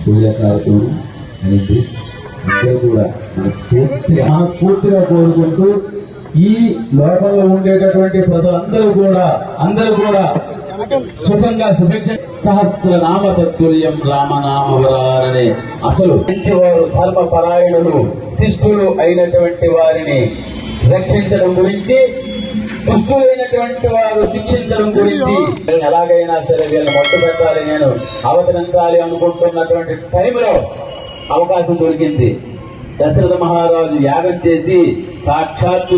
పూజ కార్యక్రమం అయింది. అందరూ కూడా స్ఫూర్తిగా మనస్ఫూర్తిగా కోరుకుంటూ ఈ లోకంలో ఉండేటటువంటి ప్రజలందరూ కూడా అందరూ కూడా సుఖంగా సుభిక్ష సహస్ర నామ తత్తుల్యం రామనామవరారనే అసలు మంచివారు ధర్మ పరాయణులు శిష్టులు అయినటువంటి వారిని రక్షించడం గురించి దుష్టులైనటువంటి వారు శిక్షించడం గురించి ఎలాగైనా సరే వీళ్ళని మొట్టు పెట్టాలి నేను అవతరించాలి అనుకుంటున్నటువంటి టైంలో అవకాశం దొరికింది. దశరథ మహారాజు యాగం చేసి సాక్షాత్తు